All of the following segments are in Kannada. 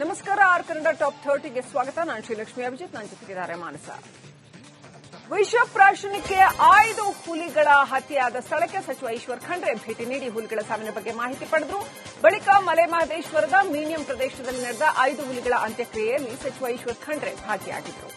ನಮಸ್ಕಾರ, ಆರ್ ಕನ್ನಡ ಟಾಪ್ ಥರ್ಟಿಗೆ ಸ್ವಾಗತ. ನಾನು ಶ್ರೀಲಕ್ಷ್ಮಿ ಅಭಿಜಿತ್, ನನ್ನ ಜೊತೆಗಿದ್ದಾರೆ ಮಾನಸ. ವಿಷ ಪ್ರಾಶನಕ್ಕೆ ಐದು ಹುಲಿಗಳ ಹತ್ಯೆಯಾದ ಸ್ಥಳಕ್ಕೆ ಸಚಿವ ಈಶ್ವರ್ ಖಂಡ್ರೆ ಭೇಟಿ ನೀಡಿ ಹುಲಿಗಳ ಸಾವಿನ ಬಗ್ಗೆ ಮಾಹಿತಿ ಪಡೆದರು. ಬಳಿಕ ಮಲೆ ಮಹದೇಶ್ವರದ ಮೀನಿಯಂ ಪ್ರದೇಶದಲ್ಲಿ ನಡೆದ ಐದು ಹುಲಿಗಳ ಅಂತ್ಯಕ್ರಿಯೆಯಲ್ಲಿ ಸಚಿವ ಈಶ್ವರ್ ಖಂಡ್ರೆ ಭಾಗಿಯಾಗಿದ್ದರು.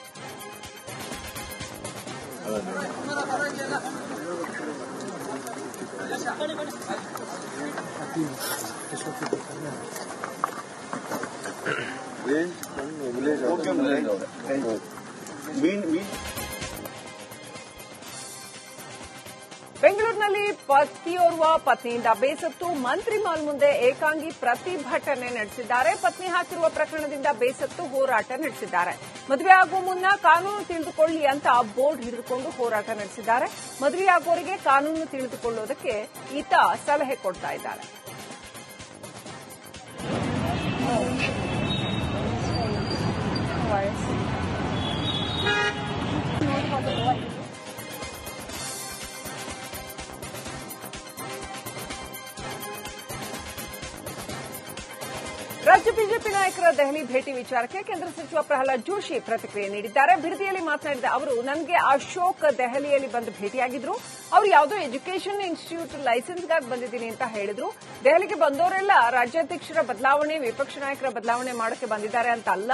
ಬೆಂಗಳೂರಿನಲ್ಲಿ ಪತಿಯೋರ್ವ ಪತ್ನಿಯಿಂದ ಬೇಸತ್ತು. ಮಂತ್ರಿ ಮಾಲ್ ಮುಂದೆ ಏಕಾಂಗಿ ಪ್ರತಿಭಟನೆ ನಡೆಸಿದ್ದಾರೆ. ಪತ್ನಿ ಹಾಕಿರುವ ಪ್ರಕರಣದಿಂದ ಬೇಸತ್ತು ಹೋರಾಟ ನಡೆಸಿದ್ದಾರೆ. ಮದುವೆ ಆಗುವ ಮುನ್ನ ಕಾನೂನು ತಿಳಿದುಕೊಳ್ಳಿ ಅಂತ ಬೋರ್ಡ್ ಹಿಡಿದುಕೊಂಡು ಹೋರಾಟ ನಡೆಸಿದ್ದಾರೆ. ಮದುವೆಯಾಗುವವರಿಗೆ ಕಾನೂನು ತಿಳಿದುಕೊಳ್ಳುವುದಕ್ಕೆ ಈತ ಸಲಹೆ ಕೊಡ್ತಾ ಇದ್ದಾರೆ. course. ರಾಜ್ಯ ಬಿಜೆಪಿ ನಾಯಕರ ದೆಹಲಿ ಭೇಟಿ ವಿಚಾರಕ್ಕೆ ಕೇಂದ್ರ ಸಚಿವ ಪ್ರಹ್ಲಾದ್ ಜೋಶಿ ಪ್ರತಿಕ್ರಿಯೆ ನೀಡಿದ್ದಾರೆ. ಬಿಡದಿಯಲ್ಲಿ ಮಾತನಾಡಿದ ಅವರು, ನನಗೆ ಅಶೋಕ್ ದೆಹಲಿಯಲ್ಲಿ ಬಂದು ಭೇಟಿಯಾಗಿದ್ರು. ಅವರು ಯಾವುದೋ ಎಜುಕೇಷನ್ ಇನ್ಸ್ಟಿಟ್ಯೂಟ್ ಲೈಸೆನ್ಸ್ಗಾಗಿ ಬಂದಿದ್ದೀನಿ ಅಂತ ಹೇಳಿದ್ರು. ದೆಹಲಿಗೆ ಬಂದವರೆಲ್ಲ ರಾಜ್ಯಾಧ್ಯಕ್ಷರ ಬದಲಾವಣೆ, ವಿಪಕ್ಷ ನಾಯಕರ ಬದಲಾವಣೆ ಮಾಡೋಕೆ ಬಂದಿದ್ದಾರೆ ಅಂತ ಅಲ್ಲ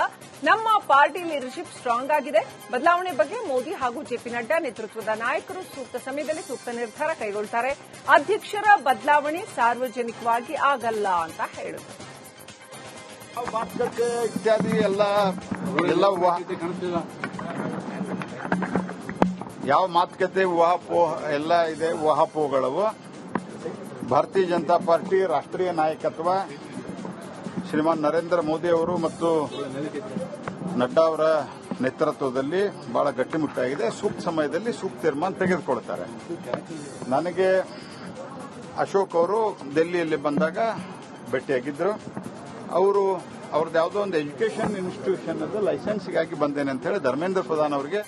ನಮ್ಮ ಪಾರ್ಟಿ ಲೀಡರ್ಶಿಪ್ ಸ್ಟ್ರಾಂಗ್ ಆಗಿದೆ. ಬದಲಾವಣೆ ಬಗ್ಗೆ ಮೋದಿ ಹಾಗೂ ಜೆಪಿ ನಡ್ಡಾ ನೇತೃತ್ವದ ನಾಯಕರು ಸೂಕ್ತ ಸಮಯದಲ್ಲಿ ಸೂಕ್ತ ನಿರ್ಧಾರ ಕೈಗೊಳ್ತಾರೆ. ಅಧ್ಯಕ್ಷರ ಬದಲಾವಣೆ ಸಾರ್ವಜನಿಕವಾಗಿ ಆಗಲ್ಲ ಅಂತ ಹೇಳಿದರು. ಮಾತುಕತೆ ಇತ್ಯಾದಿ ಎಲ್ಲ ಎಲ್ಲ ಯಾವ ಮಾತುಕತೆ ಊಹಾಪೋಹ ಎಲ್ಲ ಇದೆ ಊಹಾಪೋಹಗಳವು ಭಾರತೀಯ ಜನತಾ ಪಾರ್ಟಿ, ರಾಷ್ಟ್ರೀಯ ನಾಯಕತ್ವ, ಶ್ರೀಮಾನ್ ನರೇಂದ್ರ ಮೋದಿ ಅವರು ಮತ್ತು ನಡ್ಡಾ ಅವರ ನೇತೃತ್ವದಲ್ಲಿ ಬಹಳ ಗಟ್ಟಿಮುಟ್ಟಾಗಿದೆ. ಸೂಕ್ತ ಸಮಯದಲ್ಲಿ ಸೂಕ್ತ ತೀರ್ಮಾನ ತೆಗೆದುಕೊಳ್ತಾರೆ. ನನಗೆ ಅಶೋಕ್ ಅವರು ದೆಲ್ಲಿಯಲ್ಲಿ ಬಂದಾಗ ಭೇಟಿಯಾಗಿದ್ದರು. ಅವರು ಅವ್ರದ್ದು ಯಾವುದೋ ಒಂದು ಎಜುಕೇಷನ್ ಇನ್ಸ್ಟಿಟ್ಯೂಷನ್ ಅದು ಲೈಸೆನ್ಸ್ಗಾಗಿ ಬಂದೇನೆ ಅಂತ ಹೇಳಿ ಧರ್ಮೇಂದ್ರ ಪ್ರಧಾನ್ ಅವರಿಗೆ.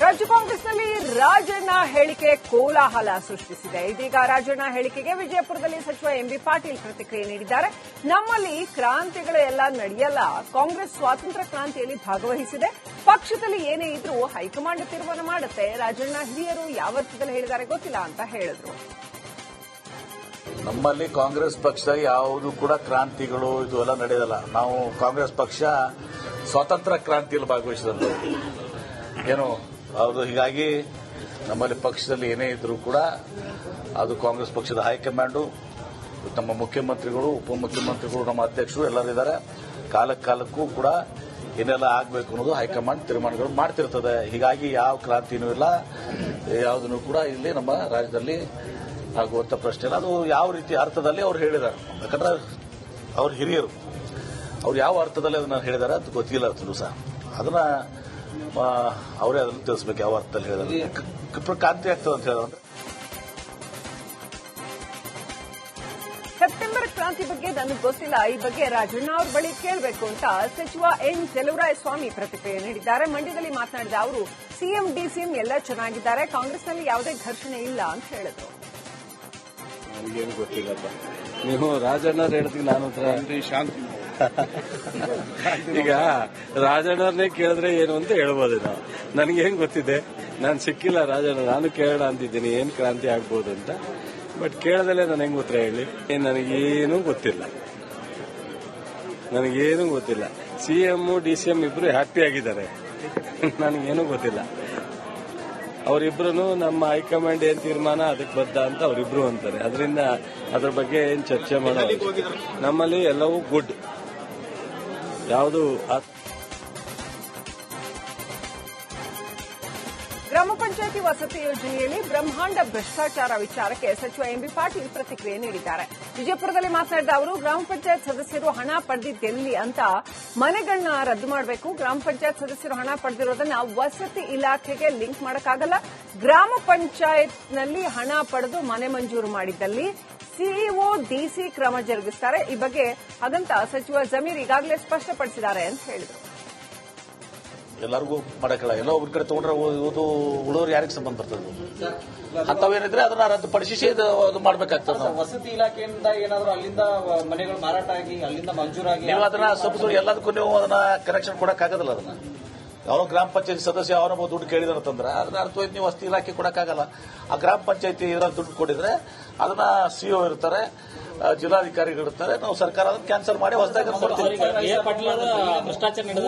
ರಾಜ್ಯ ಕಾಂಗ್ರೆಸ್ನಲ್ಲಿ ರಾಜಣ್ಣ ಹೇಳಿಕೆ ಕೋಲಾಹಲ ಸೃಷ್ಟಿಸಿದೆ. ಇದೀಗ ರಾಜಣ್ಣ ಹೇಳಿಕೆಗೆ ವಿಜಯಪುರದಲ್ಲಿ ಸಚಿವ ಎಂಬಿ ಪಾಟೀಲ್ ಪ್ರತಿಕ್ರಿಯೆ ನೀಡಿದ್ದಾರೆ. ನಮ್ಮಲ್ಲಿ ಕ್ರಾಂತಿಗಳು ಎಲ್ಲ ನಡೆಯಲ್ಲ. ಕಾಂಗ್ರೆಸ್ ಸ್ವಾತಂತ್ರ್ಯ ಕ್ರಾಂತಿಯಲ್ಲಿ ಭಾಗವಹಿಸಿದೆ. ಪಕ್ಷದಲ್ಲಿ ಏನೇ ಇದ್ರೂ ಹೈಕಮಾಂಡ್ ತೀರ್ಮಾನ ಮಾಡುತ್ತೆ. ರಾಜಣ್ಣ ಹಿರಿಯರು ಯಾವ ಹೇಳಿದ್ದಾರೆ ಗೊತ್ತಿಲ್ಲ ಅಂತ ಹೇಳಿದ್ರು. ನಮ್ಮಲ್ಲಿ ಕಾಂಗ್ರೆಸ್ ಪಕ್ಷ ಯಾವುದು ಕೂಡ ಕ್ರಾಂತಿಗಳು ಇದು ಎಲ್ಲ ನಡೆಯಲ್ಲ. ನಾವು ಕಾಂಗ್ರೆಸ್ ಪಕ್ಷ ಸ್ವಾತಂತ್ರ್ಯ ಕ್ರಾಂತಿಯಲ್ಲಿ ಭಾಗವಹಿಸಿದ್ರು ಏನು ಅದು ಹೀಗಾಗಿ ನಮ್ಮಲ್ಲಿ ಪಕ್ಷದಲ್ಲಿ ಏನೇ ಇದ್ರೂ ಕೂಡ ಅದು ಕಾಂಗ್ರೆಸ್ ಪಕ್ಷದ ಹೈಕಮಾಂಡು ನಮ್ಮ ಮುಖ್ಯಮಂತ್ರಿಗಳು, ಉಪಮುಖ್ಯಮಂತ್ರಿಗಳು, ನಮ್ಮ ಅಧ್ಯಕ್ಷರು ಎಲ್ಲರಿದ್ದಾರೆ ಕಾಲ ಕಾಲಕ್ಕೂ ಕೂಡ ಏನೆಲ್ಲ ಆಗಬೇಕು ಅನ್ನೋದು ಹೈಕಮಾಂಡ್ ತೀರ್ಮಾನಗಳು ಮಾಡ್ತಿರ್ತದೆ. ಹೀಗಾಗಿ ಯಾವ ಕ್ರಾಂತಿನೂ ಇಲ್ಲ. ಯಾವುದನ್ನು ಕೂಡ ಇಲ್ಲಿ ನಮ್ಮ ರಾಜ್ಯದಲ್ಲಿ ಆಗುವಂತ ಪ್ರಶ್ನೆ ಅದು ಯಾವ ರೀತಿ ಅರ್ಥದಲ್ಲಿ ಅವ್ರು ಹೇಳಿದ್ದಾರೆ. ಯಾಕಂದ್ರೆ ಅವ್ರ ಹಿರಿಯರು. ಅವ್ರು ಯಾವ ಅರ್ಥದಲ್ಲಿ ಅದನ್ನ ಹೇಳಿದಾರೆ ಅದು ಗೊತ್ತಿಲ್ಲ ಅಂತಲೂ ಸಹ. ಅದನ್ನ ಅವರೇ ಅದನ್ನು ತಿಳಿಸ್ಬೇಕು ಯಾವ ಅರ್ಥದಲ್ಲಿ ಹೇಳಿದಾರೆ ಕ- ಕ- ಕ್ರಾಂತಿ ಆಗ್ತದೆ ಅಂತ ಹೇಳಿದ್ರೆ. ಸೆಪ್ಟೆಂಬರ್ ಕ್ರಾಂತಿ ಬಗ್ಗೆ ನನಗೆ ಗೊತ್ತಿಲ್ಲ. ಈ ಬಗ್ಗೆ ರಾಜಣ್ಣ ಅವ್ರ ಬಳಿ ಕೇಳಬೇಕು ಅಂತ ಸಚಿವ ಎನ್. ಚೆಲುವರಾಯ ಸ್ವಾಮಿ ಪ್ರತಿಕ್ರಿಯೆ ನೀಡಿದ್ದಾರೆ. ಮಂಡ್ಯದಲ್ಲಿ ಮಾತನಾಡಿದ ಅವರು ಸಿಎಂ ಡಿಸಿಎಂ ಎಲ್ಲ ಚೆನ್ನಾಗಿದ್ದಾರೆ. ಕಾಂಗ್ರೆಸ್ನಲ್ಲಿ ಯಾವುದೇ ಘರ್ಷಣೆ ಇಲ್ಲ ಅಂತ ಹೇಳಿದ್ರು. ನನಗೇನು ಗೊತ್ತಿಲ್ಲಪ್ಪ. ನೀವು ರಾಜಣ್ಣವ್ರು ಹೇಳ್ತೀವಿ ನಾನು ಹತ್ರ. ಶಾಂತಿ. ಈಗ ರಾಜಣ್ಣವ್ರನ್ನೇ ಕೇಳಿದ್ರೆ ಏನು ಅಂತ ಹೇಳ್ಬೋದು ನಾವು. ನನಗೇನು ಗೊತ್ತಿದೆ? ನಾನು ಸಿಕ್ಕಿಲ್ಲ ರಾಜಣ್ಣ ನಾನು ಕೇಳೋಣ ಅಂತಿದ್ದೀನಿ ಏನು ಕ್ರಾಂತಿ ಆಗ್ಬೋದು ಅಂತ. ಬಟ್ ಕೇಳದಲ್ಲೇ ನಾನು ಹೆಂಗ್ ಉತ್ತರ ಹೇಳಿ? ಏನ್ ನನಗೇನು ಗೊತ್ತಿಲ್ಲ. ನನಗೇನು ಗೊತ್ತಿಲ್ಲ. C M D C M ಇಬ್ರು ಹ್ಯಾಪಿ ಆಗಿದ್ದಾರೆ. ನನಗೇನು ಗೊತ್ತಿಲ್ಲ. ಅವರಿಬ್ರು ನಮ್ಮ ಹೈಕಮಾಂಡ್ ಏನ್ ತೀರ್ಮಾನ, ಅದಕ್ಕೆ ಬದ್ಧ ಅಂತ ಅವರಿಬ್ರು ಅಂತಾರೆ. ಅದರಿಂದ ಅದ್ರ ಬಗ್ಗೆ ಏನ್ ಚರ್ಚೆ ಮಾಡೋ ನಮ್ಮಲ್ಲಿ ಎಲ್ಲವೂ ಗುಡ್. ಯಾವುದು ಗ್ರಾಮ ಪಂಚಾಯಿತಿ ವಸತಿ ಯೋಜನೆಯಲ್ಲಿ ಬ್ರಹ್ಮಾಂಡ ಭ್ರಷ್ಟಾಚಾರ ವಿಚಾರಕ್ಕೆ ಸಚಿವ ಎಂಬಿ ಪಾಟೀಲ್ ಪ್ರತಿಕ್ರಿಯೆ ನೀಡಿದ್ದಾರೆ. ವಿಜಯಪುರದಲ್ಲಿ ಮಾತನಾಡಿದ ಅವರು, ಗ್ರಾಮ ಪಂಚಾಯತ್ ಸದಸ್ಯರು ಹಣ ಪಡೆದಿದ್ದೆಲ್ಲಿ ಅಂತ ಮನೆಗಳನ್ನ ರದ್ದು ಮಾಡಬೇಕು. ಗ್ರಾಮ ಪಂಚಾಯತ್ ಸದಸ್ಯರು ಹಣ ಪಡೆದಿರೋದನ್ನ ವಸತಿ ಇಲಾಖೆಗೆ ಲಿಂಕ್ ಮಾಡೋಕ್ಕಾಗಲ್ಲ. ಗ್ರಾಮ ಪಂಚಾಯತ್ನಲ್ಲಿ ಹಣ ಪಡೆದು ಮನೆ ಮಂಜೂರು ಮಾಡಿದ್ದಲ್ಲಿ ಸಿಇಒ ಡಿಸಿ ಕ್ರಮ ಜರುಗಿಸ್ತಾರೆ. ಈ ಬಗ್ಗೆ ಹಾಗಂತ ಸಚಿವ ಜಮೀರ್ ಈಗಾಗಲೇ ಸ್ಪಷ್ಟಪಡಿಸಿದ್ದಾರೆ ಅಂತ ಹೇಳಿದರು. ಎಲ್ಲರಿಗೂ ಮಾಡಕ್ಕಲ್ಲ ಎಲ್ಲೋ ಒಬ್ಬರ ಕಡೆ ತಗೊಂಡ್ರೆ ಇವತ್ತು ಉಳೋರು ಯಾರಿಗೆ ಸಂಬಂಧ ಬರ್ತದೆ? ಅಂಥವೇನಿದ್ರೆ ಅದನ್ನ ರದ್ದು ಪಡಿಸಿ ಅದು ಮಾಡ್ಬೇಕಾಗ್ತದೆ ವಸತಿ ಇಲಾಖೆಯಿಂದ ಏನಾದರೂ ಅಲ್ಲಿಂದ ಮನೆಗಳು ಮಾರಾಟ ಆಗಿ ಅಲ್ಲಿಂದ ಮಂಜೂರಾಗಿ ನೀವು ಅದನ್ನ ಸ್ವಲ್ಪ ಎಲ್ಲದಕ್ಕೂ ನೀವು ಅದನ್ನ ಕನೆಕ್ಷನ್ ಕೊಡಕ್ ಆಗದಲ್ಲ ಅದನ್ನ. ಯಾವ ಗ್ರಾಮ ಪಂಚಾಯತಿ ಸದಸ್ಯ ಅವನೊಬ್ಬ ದುಡ್ಡು ಕೇಳಿದಾರೆ ಅಂತಂದ್ರೆ ಅದನ್ನ ಅರ್ಥವಾಯ್ತು ನೀವು ವಸತಿ ಇಲಾಖೆ ಕೊಡಕ್ಕಾಗಲ್ಲ ಆ ಗ್ರಾಮ ಪಂಚಾಯತಿ ಇದ್ರಲ್ಲಿ ದುಡ್ಡು ಕೊಟ್ಟಿದ್ರೆ ಅದನ್ನ ಸಿಒ ಇರ್ತಾರೆ. ಆ, ಜಿಲ್ಲಾಧಿಕಾರಿಗಳು ಇರ್ತಾರೆ. ನಾವು ಸರ್ಕಾರ ಅದನ್ನು ಕ್ಯಾನ್ಸಲ್ ಮಾಡಿ ಹೊಸದಾಗಿ ಕೊಡ್ತೀವಿ. ಬಿ ಆರ್ ಅವರು ಭ್ರಷ್ಟಾಚಾರ ನಡೆದ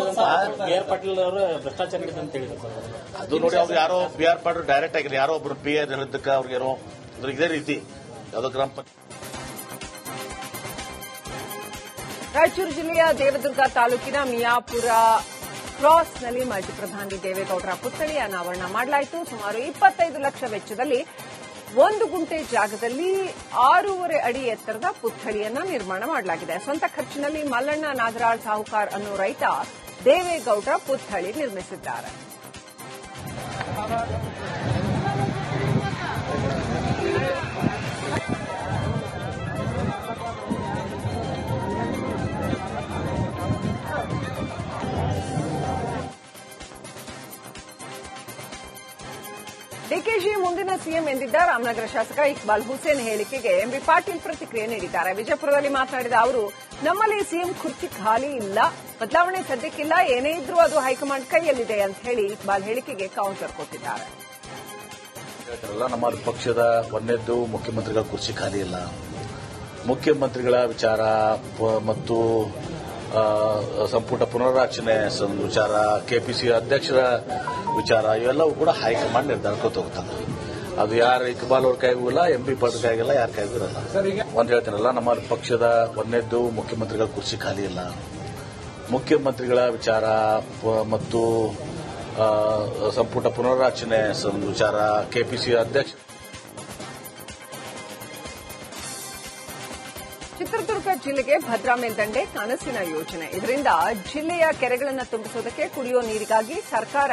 ಬಿ ಆರ್ ಪಾಟೀಲ್ ಅವರು ಭ್ರಷ್ಟಾಚಾರ ನಡೆದ ಅಂತ ಹೇಳಿದ್ರು ಅದು ನೋಡಿ ಅವ್ರು ಯಾರೋ ಬಿ ಆರ್ ಪಾಟೀಲ್ ಡೈರೆಕ್ಟ್ ಆಗಿ ಯಾರೋ ಒಬ್ರು ಪಿ ಆರ್ ಹೇಳಿದ್ದಕ್ಕೆ ಅವ್ರಿಗೆ ಏನೋ ಅಂದ್ರೆ ಇದೇ ರೀತಿ ಯಾವುದೋ ಗ್ರಾಮ ಪಂಚಾಯತ್. ರಾಯಚೂರು ಜಿಲ್ಲೆಯ ದೇವದುರ್ಗ ತಾಲೂಕಿನ ಮಿಯಾಪುರ ಕ್ರಾಸ್ನಲ್ಲಿ ಮಾಜಿ ಪ್ರಧಾನಿ ದೇವೇಗೌಡರ ಪುತ್ಥಳಿ ಅನಾವರಣ ಮಾಡಲಾಯಿತು. ಸುಮಾರು ಇಪ್ಪತ್ತೈದು ಲಕ್ಷ ವೆಚ್ಚದಲ್ಲಿ ಒಂದು ಗುಂಟೆ ಜಾಗದಲ್ಲಿ ಆರೂವರೆ ಅಡಿ ಎತ್ತರದ ಪುತ್ಥಳಿಯನ್ನ ನಿರ್ಮಾಣ ಮಾಡಲಾಗಿದೆ. ಸ್ವಂತ ಖರ್ಚಿನಲ್ಲಿ ಮಲ್ಲಣ್ಣ ನಾಗರಾಳ್ ಸಾಹುಕಾರ್ ಅನ್ನೋ ರೈತ ದೇವೇಗೌಡರ ಪುತ್ಥಳಿ ನಿರ್ಮಿಸಿದ್ದಾರೆ. ಸಿಎಂ ಎಂದಿದ್ದ ರಾಮನಗರ ಶಾಸಕ ಇಕ್ಬಾಲ್ ಹುಸೇನ್ ಹೇಳಿಕೆಗೆ ಎಂಬಿ ಪಾಟೀಲ್ ಪ್ರತಿಕ್ರಿಯೆ ನೀಡಿದ್ದಾರೆ. ವಿಜಯಪುರದಲ್ಲಿ ಮಾತನಾಡಿದ ಅವರು, ನಮ್ಮಲ್ಲಿ ಸಿಎಂ ಕುರ್ಚಿ ಖಾಲಿ ಇಲ್ಲ. ಬದಲಾವಣೆ ಸದ್ಯಕ್ಕಿಲ್ಲ. ಏನೇ ಇದ್ರೂ ಅದು ಹೈಕಮಾಂಡ್ ಕೈಯಲ್ಲಿದೆ ಅಂತ ಹೇಳಿ ಇಕ್ಬಾಲ್ ಹೇಳಿಕೆಗೆ ಕೌಂಟರ್ ಕೊಟ್ಟಿದ್ದಾರೆ. ನಮ್ಮ ಪಕ್ಷದ ಒಂದೇದ್ದು ಮುಖ್ಯಮಂತ್ರಿಗಳ ಕುರ್ಚಿ ಖಾಲಿ ಇಲ್ಲ. ಮುಖ್ಯಮಂತ್ರಿಗಳ ವಿಚಾರ ಮತ್ತು ಸಂಪುಟ ಪುನರಾಚನೆ ವಿಚಾರ, ಕೆಪಿಸಿ ಅಧ್ಯಕ್ಷರ ವಿಚಾರ, ಇವೆಲ್ಲವೂ ಕೂಡ ಹೈಕಮಾಂಡ್ ನಿರ್ಧಾರಕ್ಕೆ ಹೋಗ್ತದೆ ಅದು ಯಾರು ಇಕ್ಬಾಲ್ ಅವ್ರ ಕೈಗೂ ಇಲ್ಲ ಎಂ ಪಿ ಪಾಟೀಲ್ ಕೈಗಿಲ್ಲ ಯಾರ ಕೈಗೂ ಇರಲ್ಲ. ಒಂದು ಹೇಳ್ತೀನಲ್ಲ ನಮ್ಮ ಪಕ್ಷದ ಒಂದನೇದ್ದು ಮುಖ್ಯಮಂತ್ರಿಗಳ ಕುರ್ಚಿ ಖಾಲಿ ಇಲ್ಲ. ಮುಖ್ಯಮಂತ್ರಿಗಳ ವಿಚಾರ ಮತ್ತು ಸಂಪುಟ ಪುನರ್ರಚನೆ ವಿಚಾರ ಕೆಪಿಸಿ ಅಧ್ಯಕ್ಷ ಜಿಲ್ಲೆಗೆ ಭದ್ರಾ ಮೇಲ್ದಂಡೆ ಕನಸಿನ ಯೋಜನೆ. ಇದರಿಂದ ಜಿಲ್ಲೆಯ ಕೆರೆಗಳನ್ನು ತುಂಬಿಸುವುದಕ್ಕೆ ಕುಡಿಯೋ ನೀರಿಗಾಗಿ ಸರ್ಕಾರ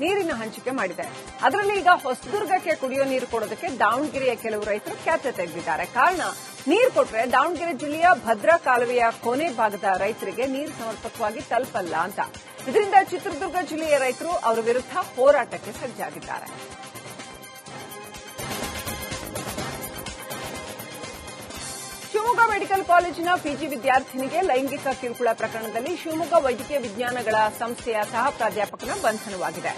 ನೀರಿನ ಹಂಚಿಕೆ ಮಾಡಿದೆ. ಅದರಲ್ಲಿ ಈಗ ಹೊಸದುರ್ಗಕ್ಕೆ ಕುಡಿಯೋ ನೀರು ಕೊಡೋದಕ್ಕೆ ದಾವಣಗೆರೆಯ ಕೆಲವು ರೈತರು ಖ್ಯಾತೆ ತೆಗೆದಿದ್ದಾರೆ. ಕಾರಣ, ನೀರು ಕೊಟ್ರೆ ದಾವಣಗೆರೆ ಜಿಲ್ಲೆಯ ಭದ್ರಾ ಕಾಲುವೆಯ ಕೊನೆ ಭಾಗದ ರೈತರಿಗೆ ನೀರು ಸಮರ್ಪಕವಾಗಿ ತಲುಪಲ್ಲ ಅಂತ. ಇದರಿಂದ ಚಿತ್ರದುರ್ಗ ಜಿಲ್ಲೆಯ ರೈತರು ಅವರ ವಿರುದ್ಧ ಹೋರಾಟಕ್ಕೆ ಸಜ್ಜಾಗಿದ್ದಾರೆ. ಶಿವಮೊಗ್ಗ ಮೆಡಿಕಲ್ ಕಾಲೇಜಿನ ಪಿಜಿ ವಿದ್ಯಾರ್ಥಿನಿಗೆ ಲೈಂಗಿಕ ಕಿರುಕುಳ ಪ್ರಕರಣದಲ್ಲಿ ಶಿವಮೊಗ್ಗ ವೈದ್ಯಕೀಯ ವಿಜ್ಞಾನಗಳ ಸಂಸ್ಥೆಯ ಸಹ ಪ್ರಾಧ್ಯಾಪಕನ ಬಂಧನವಾಗಿದೆ.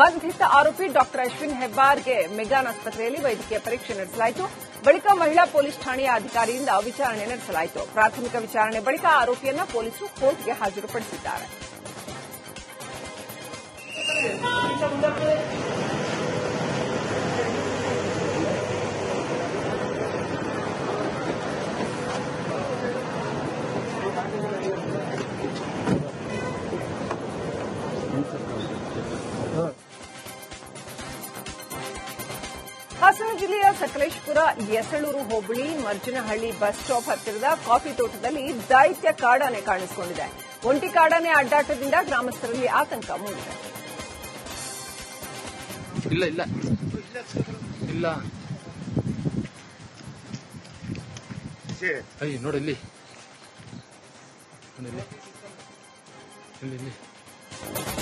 ಬಂಧಿತ ಆರೋಪಿ ಡಾಕ್ಟರ್ ಅಶ್ವಿನ್ ಹೆಬ್ಬಾರ್ಗೆ ಮೆಗಾನ್ ಆಸ್ಪತ್ರೆಯಲ್ಲಿ ವೈದ್ಯಕೀಯ ಪರೀಕ್ಷೆ ನಡೆಸಲಾಯಿತು. ಬಳಿಕ ಮಹಿಳಾ ಪೊಲೀಸ್ ಠಾಣೆಯ ಅಧಿಕಾರಿಯಿಂದ ವಿಚಾರಣೆ ನಡೆಸಲಾಯಿತು. ಪ್ರಾಥಮಿಕ ವಿಚಾರಣೆ ಬಳಿಕ ಆರೋಪಿಯನ್ನ ಪೊಲೀಸರು ಕೋರ್ಟ್ಗೆ ಹಾಜರುಪಡಿಸಿದ್ದಾರೆ. ಸಕಲೇಶಪುರ ಯಸಳೂರು ಹೋಬಳಿ ಮರ್ಜನಹಳ್ಳಿ ಬಸ್ ಸ್ಟಾಪ್ ಹತ್ತಿರದ ಕಾಫಿ ತೋಟದಲ್ಲಿ ದೈತ್ಯ ಕಾಡಾನೆ ಕಾಣಿಸಿಕೊಂಡಿದೆ. ಒಂಟಿ ಕಾಡಾನೆ ಅಡ್ಡಾಟದಿಂದ ಗ್ರಾಮಸ್ಥರಲ್ಲಿ ಆತಂಕ ಮೂಡಿದೆ. ಇಲ್ಲ ಇಲ್ಲ. ಇಲ್ಲ. ಅಯ್ಯ ನೋಡಿ ಇಲ್ಲಿ. ನೋಡಿ ಇಲ್ಲಿ. ಇಲ್ಲಿ ಇಲ್ಲಿ.